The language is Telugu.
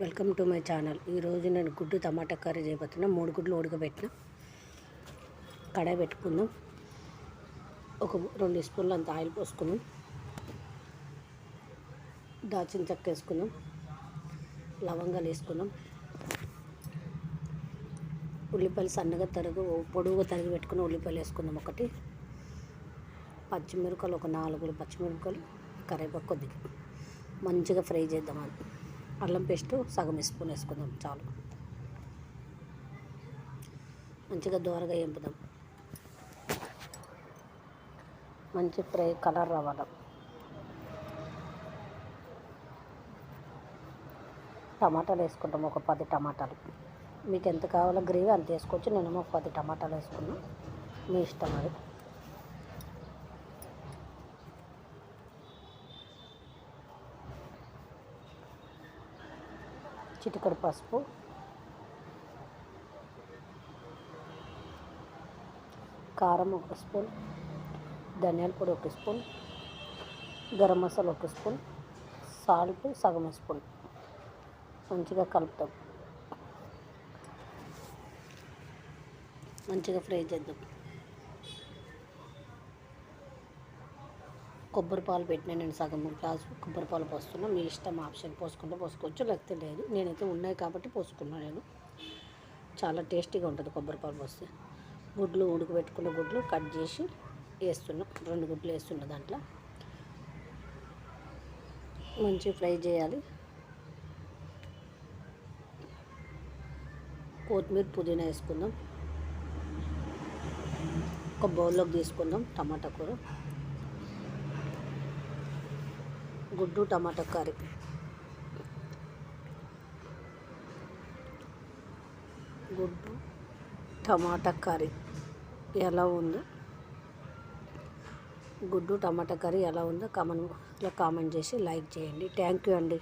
Welcome to my channel. ఈరోజు నేను గుడ్డు టమాటా కర్రీ చేయబోతున్నా. మూడు గుడ్లు ఉడకబెట్టిన. కడాయి పెట్టుకుందాం. ఒక రెండు స్పూన్లు అంత ఆయిల్ పోసుకుందాం. దాచిన చెక్క వేసుకుందాం. లవంగాలు వేసుకుందాం. ఉల్లిపాయలు సన్నగా తరుగు పొడుగుగా తరిగి పెట్టుకుని ఉల్లిపాయలు వేసుకుందాం ఒకటి. పచ్చిమిరపకాయలు ఒక నాలుగు పచ్చిమిరపకాయలు కరివేపాకు కొద్దిగా. మంచిగా ఫ్రై చేద్దాం అది అల్లం పేస్ట్ సగం స్పూన్ వేసుకుందాం చాలు. మంచిగా దోరగా ఎంపుదాం. మంచి ఫ్రై కలర్ రావడం టమాటాలు వేసుకుంటాం ఒక పది టమాటాలు. మీకు ఎంత కావాలో గ్రేవీ అంత వేసుకోవచ్చు నేనేమో ఒక పది టమాటాలు వేసుకున్నాం. మీ ఇష్టం అది. చిటికడు పసుపు. కారం ఒక స్పూన్. ధనియాల పొడి ఒక స్పూన్. గరం మసాలా ఒక స్పూన్. సాల్ట్ సగం స్పూన్. మంచిగా కలుపుతాం. మంచిగా ఫ్రై చేద్దాం. కొబ్బరి పాలు పెట్టినా నేను సగం గ్లాసు కొబ్బరి పాలు పోస్తున్నా. మీ ఇష్టం ఆప్షన్ పోసుకుంటే పోసుకోవచ్చు లేకపోతే లేదు. నేనైతే ఉన్నాయి కాబట్టి పోసుకున్నాను నేను. చాలా టేస్టీగా ఉంటుంది కొబ్బరి పాలు పోస్తే. గుడ్లు ఉడకబెట్టుకున్న గుడ్లు కట్ చేసి వేస్తున్నా. రెండు గుడ్లు వేస్తున్నా దాంట్లో. మంచి ఫ్రై చేయాలి. కొత్తిమీర పుదీనా వేసుకుందాం. ఒక బౌల్లోకి తీసుకుందాం టమాటా కూర. గుడ్డు టమాటా కర్రీ. గుడ్డు టమాటా కర్రీ ఎలా ఉందో గుడ్డు టమాటా కర్రీ ఎలా ఉందో కామెంట్లో కామెంట్ చేసి లైక్ చేయండి. థ్యాంక్ యూ అండి.